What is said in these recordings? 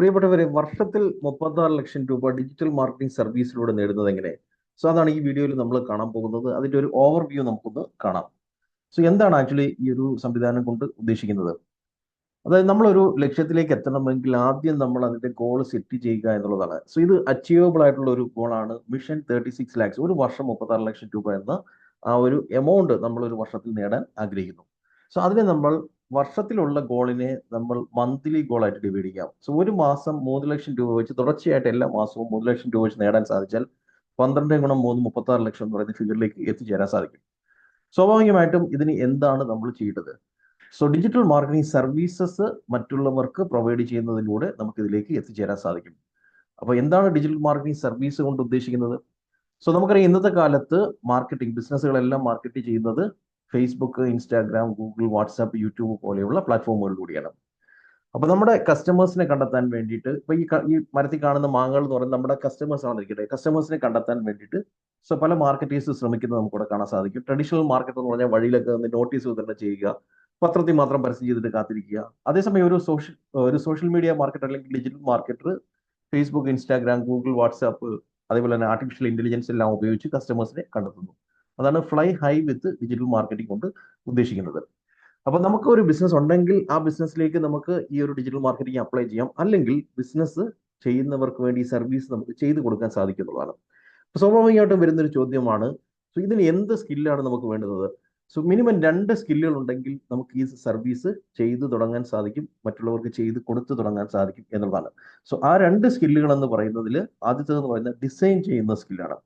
പ്രിയപ്പെട്ടവരെ വർഷത്തിൽ മുപ്പത്താറ് ലക്ഷം രൂപ ഡിജിറ്റൽ മാർക്കറ്റിംഗ് സർവീസിലൂടെ നേടുന്നത് എങ്ങനെ? സോ അതാണ് ഈ വീഡിയോയിൽ നമ്മൾ കാണാൻ പോകുന്നത്. അതിന്റെ ഒരു ഓവർവ്യൂ നമുക്കൊന്ന് കാണാം. സോ എന്താണ് ആക്ച്വലി ഈ ഒരു സംവിധാനം കൊണ്ട് ഉദ്ദേശിക്കുന്നത്? അതായത് നമ്മളൊരു ലക്ഷ്യത്തിലേക്ക് എത്തണമെങ്കിൽ ആദ്യം നമ്മൾ അതിന്റെ ഗോൾ സെറ്റ് ചെയ്യുക എന്നുള്ളതാണ്. സോ ഇത് അച്ചീവബിൾ ആയിട്ടുള്ള ഒരു ഗോളാണ് മിഷൻ തേർട്ടി സിക്സ് ലാക്സ് ഒരു വർഷം മുപ്പത്താറ് ലക്ഷം രൂപ എന്ന ആ ഒരു എമൗണ്ട് നമ്മൾ ഒരു വർഷത്തിൽ നേടാൻ ആഗ്രഹിക്കുന്നു. സോ അതിനെ നമ്മൾ വർഷത്തിലുള്ള ഗോളിനെ നമ്മൾ മന്ത്ലി ഗോളായിട്ട് ഡിവൈഡ് ചെയ്യാം. സോ ഒരു മാസം മൂന്ന് ലക്ഷം രൂപ വെച്ച് തുടർച്ചയായിട്ട് എല്ലാ മാസവും മൂന്ന് ലക്ഷം രൂപ വെച്ച് നേടാൻ സാധിച്ചാൽ പന്ത്രണ്ട് ഗുണം മൂന്ന് മുപ്പത്തി ആറ് ലക്ഷം എന്ന് പറയുന്ന ഫിഗറിലേക്ക് എത്തിച്ചേരാൻ സാധിക്കും. സ്വാഭാവികമായിട്ടും ഇതിന് എന്താണ് നമ്മൾ ചെയ്യേണ്ടത്? സോ ഡിജിറ്റൽ മാർക്കറ്റിംഗ് സർവീസസ് മറ്റുള്ളവർക്ക് പ്രൊവൈഡ് ചെയ്യുന്നതിലൂടെ നമുക്ക് ഇതിലേക്ക് എത്തിച്ചേരാൻ സാധിക്കും. അപ്പോൾ എന്താണ് ഡിജിറ്റൽ മാർക്കറ്റിംഗ് സർവീസ് കൊണ്ട് ഉദ്ദേശിക്കുന്നത്? സോ നമുക്കറിയാം ഇന്നത്തെ കാലത്ത് മാർക്കറ്റിംഗ് ബിസിനസ്സുകളെല്ലാം മാർക്കറ്റ് ചെയ്യുന്നത് Facebook Instagram Google WhatsApp YouTube പോലെയുള്ള പ്ലാറ്റ്ഫോമുകളിലൂടെയാണ് അപ്പൊ നമ്മുടെ കസ്റ്റമേഴ്സിനെ കണ്ടെത്താൻ വേണ്ടിയിട്ട് ഇപ്പൊ ഈ ഈ മരത്തിൽ കാണുന്ന മാങ്ങകൾ എന്ന് പറയുന്നത് നമ്മുടെ കസ്റ്റമേഴ്സ് ആണ് ഇരിക്കട്ടെ. കസ്റ്റമേഴ്സിനെ കണ്ടെത്താൻ വേണ്ടിയിട്ട് സോ പല മാർക്കറ്റേഴ്സ് ശ്രമിക്കുന്നത് നമുക്ക് ഇവിടെ കാണാൻ സാധിക്കും. ട്രഡീഷണൽ മാർക്കറ്റ് എന്ന് പറഞ്ഞാൽ വഴിയിലൊക്കെ നിന്ന് നോട്ടീസ് വിതരണം ചെയ്യുക പത്രത്തിൽ മാത്രം പരസ്യം ചെയ്തിട്ട് കാത്തിരിക്കുക. അതേസമയം ഒരു സോഷ്യൽ ഒരു സോഷ്യൽ മീഡിയ മാർക്കറ്റ് അല്ലെങ്കിൽ digital marketer Facebook Instagram Google WhatsApp അതേപോലെ തന്നെ ആർട്ടിഫിഷ്യൽ ഇന്റലിജൻസ് എല്ലാം ഉപയോഗിച്ച് കസ്റ്റമേഴ്സിനെ കണ്ടെത്തുന്നു. അതാണ് fly high with digital marketing കൊണ്ട് ഉദ്ദേശിക്കുന്നത്. അപ്പൊ നമുക്ക് ഒരു ബിസിനസ് ഉണ്ടെങ്കിൽ ആ ബിസിനസ്സിലേക്ക് നമുക്ക് ഈ ഒരു ഡിജിറ്റൽ മാർക്കറ്റിംഗ് അപ്ലൈ ചെയ്യാം. അല്ലെങ്കിൽ ബിസിനസ് ചെയ്യുന്നവർക്ക് വേണ്ടി സർവീസ് നമുക്ക് ചെയ്തു കൊടുക്കാൻ സാധിക്കുന്നതാണ്. സ്വാഭാവികമായിട്ടും വരുന്നൊരു ചോദ്യമാണ് സോ ഇതിന് എന്ത് സ്കില്ലാണ് നമുക്ക് വേണ്ടത്? സോ മിനിമം രണ്ട് സ്കില്ലുകൾ ഉണ്ടെങ്കിൽ നമുക്ക് ഈ സർവീസ് ചെയ്തു തുടങ്ങാൻ സാധിക്കും മറ്റുള്ളവർക്ക് ചെയ്ത് കൊടുത്തു തുടങ്ങാൻ സാധിക്കും എന്നുള്ളതാണ്. സോ ആ രണ്ട് സ്കില്ലുകൾ എന്ന് പറയുന്നതിൽ ആദ്യത്തേതെന്ന് പറയുന്നത് ഡിസൈൻ ചെയ്യുന്ന സ്കില്ലാണ്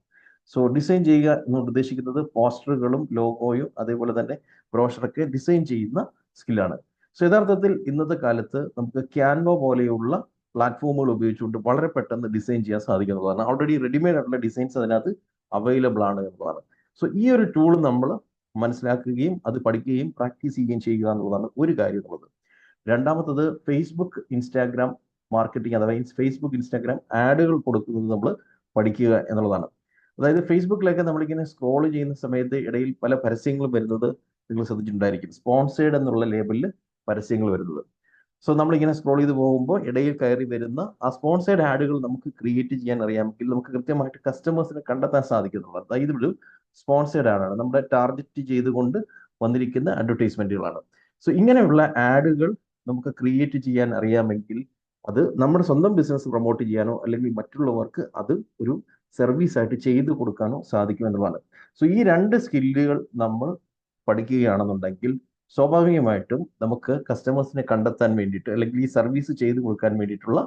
സോ ഡിസൈൻ ചെയ്യുക എന്ന് ഉദ്ദേശിക്കുന്നത് പോസ്റ്ററുകളും ലോഗോയും അതേപോലെ തന്നെ ബ്രോഷറൊക്കെ ഡിസൈൻ ചെയ്യുന്ന സ്കില്ലാണ് സോ യഥാർത്ഥത്തിൽ ഇന്നത്തെ കാലത്ത് നമുക്ക് ക്യാൻവ പോലെയുള്ള പ്ലാറ്റ്ഫോമുകൾ ഉപയോഗിച്ചുകൊണ്ട് വളരെ പെട്ടെന്ന് ഡിസൈൻ ചെയ്യാൻ സാധിക്കുന്നതാണ് ഓൾറെഡി റെഡിമെയ്ഡ് ആയിട്ടുള്ള ഡിസൈൻസ് അതിനകത്ത് അവൈലബിൾ ആണ് എന്നതാണ് സോ ഈ ഒരു ടൂൾ നമ്മൾ മനസ്സിലാക്കുകയും അത് പഠിക്കുകയും പ്രാക്ടീസ് ചെയ്യുകയും ചെയ്യുക എന്നുള്ളതാണ് ഒരു കാര്യം എന്നുള്ളത്. രണ്ടാമത്തത് ഫേസ്ബുക്ക് ഇൻസ്റ്റാഗ്രാം മാർക്കറ്റിംഗ് അഥവാ ഫേസ്ബുക്ക് ഇൻസ്റ്റാഗ്രാം ആഡുകൾ കൊടുക്കുന്നത് നമ്മൾ പഠിക്കുക എന്നുള്ളതാണ്. അതായത് ഫേസ്ബുക്കിലൊക്കെ നമ്മളിങ്ങനെ സ്ക്രോൾ ചെയ്യുന്ന സമയത്ത് ഇടയിൽ പല പരസ്യങ്ങളും വരുന്നത് നിങ്ങൾ ശ്രദ്ധിച്ചിട്ടുണ്ടായിരിക്കും. സ്പോൺസേഡ് എന്നുള്ള ലേബലിൽ പരസ്യങ്ങൾ വരുന്നത്. സോ നമ്മളിങ്ങനെ സ്ക്രോൾ ചെയ്ത് പോകുമ്പോൾ ഇടയിൽ കയറി വരുന്ന ആ സ്പോൺസേഡ് ആഡുകൾ നമുക്ക് ക്രിയേറ്റ് ചെയ്യാൻ അറിയാമെങ്കിൽ നമുക്ക് കൃത്യമായിട്ട് കസ്റ്റമേഴ്സിനെ കണ്ടെത്താൻ സാധിക്കുന്നുള്ളത്. അതായത് ഒരു സ്പോൺസേഡ് ആഡാണ് നമ്മുടെ ടാർഗറ്റ് ചെയ്തുകൊണ്ട് വന്നിരിക്കുന്ന അഡ്വർടൈസ്മെന്റുകളാണ് സോ ഇങ്ങനെയുള്ള ആഡുകൾ നമുക്ക് ക്രിയേറ്റ് ചെയ്യാൻ അറിയാമെങ്കിൽ അത് നമ്മുടെ സ്വന്തം ബിസിനസ് പ്രൊമോട്ട് ചെയ്യാനോ അല്ലെങ്കിൽ മറ്റുള്ളവർക്ക് അത് ഒരു സർവീസ് ആയിട്ട് ചെയ്തു കൊടുക്കാനോ സാധിക്കും എന്നുള്ളതാണ്. സോ ഈ രണ്ട് സ്കില്ലുകൾ നമ്മൾ പഠിക്കുകയാണെന്നുണ്ടെങ്കിൽ സ്വാഭാവികമായിട്ടും നമുക്ക് കസ്റ്റമേഴ്സിനെ കണ്ടെത്താൻ വേണ്ടിയിട്ട് അല്ലെങ്കിൽ ഈ സർവീസ് ചെയ്തു കൊടുക്കാൻ വേണ്ടിയിട്ടുള്ള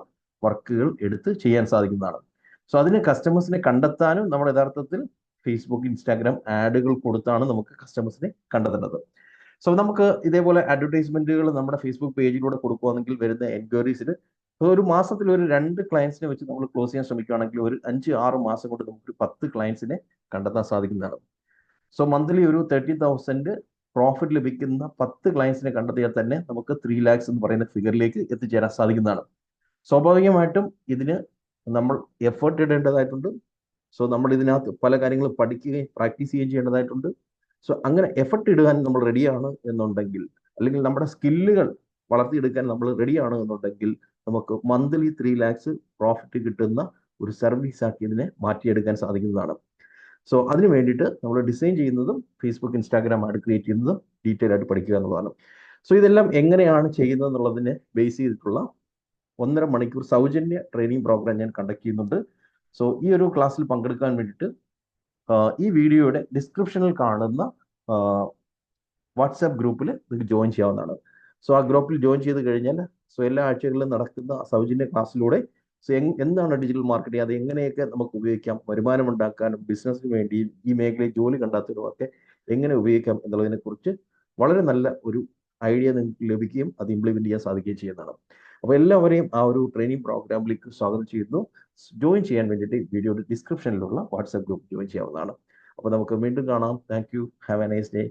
വർക്കുകൾ എടുത്ത് ചെയ്യാൻ സാധിക്കുന്നതാണ്. സോ അതിന് കസ്റ്റമേഴ്സിനെ കണ്ടെത്താനും നമ്മൾ യഥാർത്ഥത്തിൽ ഫേസ്ബുക്ക് ഇൻസ്റ്റാഗ്രാം ആഡുകൾ കൊടുത്താണ് നമുക്ക് കസ്റ്റമേഴ്സിനെ കണ്ടെത്തേണ്ടത്. സോ നമുക്ക് ഇതേപോലെ അഡ്വർടൈസ്മെന്റുകൾ നമ്മുടെ ഫേസ്ബുക്ക് പേജിലൂടെ കൊടുക്കുകയാണെങ്കിൽ വരുന്ന എൻക്വയറീസിന് ഒരു മാസത്തിൽ ഒരു രണ്ട് ക്ലയൻസിനെ വെച്ച് നമ്മൾ ക്ലോസ് ചെയ്യാൻ ശ്രമിക്കുകയാണെങ്കിൽ ഒരു അഞ്ച് ആറ് മാസം കൊണ്ട് നമുക്ക് പത്ത് ക്ലയൻസിനെ കണ്ടെത്താൻ സാധിക്കുന്നതാണ്. സോ മന്ത്ലി ഒരു തേർട്ടി തൗസൻഡ് പ്രോഫിറ്റ് ലഭിക്കുന്ന പത്ത് ക്ലയൻസിനെ കണ്ടെത്തിയാൽ തന്നെ നമുക്ക് ത്രീ ലാക്സ് എന്ന് പറയുന്ന ഫിഗറിലേക്ക് എത്തിച്ചേരാൻ സാധിക്കുന്നതാണ്. സ്വാഭാവികമായിട്ടും ഇതിന് നമ്മൾ എഫേർട്ട് ഇടേണ്ടതായിട്ടുണ്ട്. സോ നമ്മൾ ഇതിനകത്ത് പല കാര്യങ്ങളും പഠിക്കുകയും പ്രാക്ടീസ് ചെയ്യുകയും ചെയ്യേണ്ടതായിട്ടുണ്ട്. സോ അങ്ങനെ എഫർട്ട് ഇടുവാൻ നമ്മൾ റെഡിയാണ് എന്നുണ്ടെങ്കിൽ അല്ലെങ്കിൽ നമ്മുടെ സ്കില്ലുകൾ വളർത്തിയെടുക്കാൻ നമ്മൾ റെഡിയാണ് എന്നുണ്ടെങ്കിൽ നമുക്ക് മന്ത്ലി ത്രീ ലാക്സ് പ്രോഫിറ്റ് കിട്ടുന്ന ഒരു സർവീസ് ആക്കി ഇതിനെ മാറ്റിയെടുക്കാൻ സാധിക്കുന്നതാണ്. സോ അതിന് വേണ്ടിയിട്ട് നമ്മൾ ഡിസൈൻ ചെയ്യുന്നതും ഫേസ്ബുക്ക് ഇൻസ്റ്റാഗ്രാം ആഡ് ക്രിയേറ്റ് ചെയ്യുന്നതും ഡീറ്റെയിൽ ആയിട്ട് പഠിക്കുക എന്നുള്ളതാണ്. സോ ഇതെല്ലാം എങ്ങനെയാണ് ചെയ്യുന്നത് എന്നുള്ളതിനെ ബേസ് ചെയ്തിട്ടുള്ള ഒന്നര മണിക്കൂർ സൗജന്യ ട്രെയിനിങ് പ്രോഗ്രാം ഞാൻ കണ്ടക്ട് ചെയ്യുന്നുണ്ട്. സോ ഈ ഒരു ക്ലാസ്സിൽ പങ്കെടുക്കാൻ വേണ്ടിയിട്ട് ഈ വീഡിയോയുടെ ഡിസ്ക്രിപ്ഷനിൽ കാണുന്ന വാട്സാപ്പ് ഗ്രൂപ്പിൽ നിങ്ങൾക്ക് ജോയിൻ ചെയ്യാവുന്നതാണ്. സോ ആ ഗ്രൂപ്പിൽ ജോയിൻ ചെയ്ത് കഴിഞ്ഞാൽ സോ എല്ലാ ആഴ്ചകളിലും നടക്കുന്ന സൗജന്യ ക്ലാസ്സിലൂടെ സോ എന്താണ് ഡിജിറ്റൽ മാർക്കറ്റിംഗ് അത് എങ്ങനെയൊക്കെ നമുക്ക് ഉപയോഗിക്കാം? വരുമാനം ഉണ്ടാക്കാനും ബിസിനസ്സിന് വേണ്ടിയും ഈ മേഖലയിൽ ജോലി കണ്ടെത്തുന്നതൊക്കെ എങ്ങനെ ഉപയോഗിക്കാം എന്നുള്ളതിനെ കുറിച്ച് വളരെ നല്ല ഒരു ഐഡിയ നിങ്ങൾക്ക് ലഭിക്കുകയും അത് ഇംപ്ലിമെന്റ് ചെയ്യാൻ സാധിക്കുകയും ചെയ്യുന്നതാണ്. അപ്പോൾ എല്ലാവരെയും ആ ഒരു ട്രെയിനിങ് പ്രോഗ്രാമിലേക്ക് സ്വാഗതം ചെയ്യുന്നു. ജോയിൻ ചെയ്യാൻ വേണ്ടിയിട്ട് വീഡിയോയുടെ ഡിസ്ക്രിപ്ഷനിലുള്ള വാട്സാപ്പ് ഗ്രൂപ്പ് ജോയിൻ ചെയ്യാവുന്നതാണ്. അപ്പോൾ നമുക്ക് വീണ്ടും കാണാം. Thank you have a nice day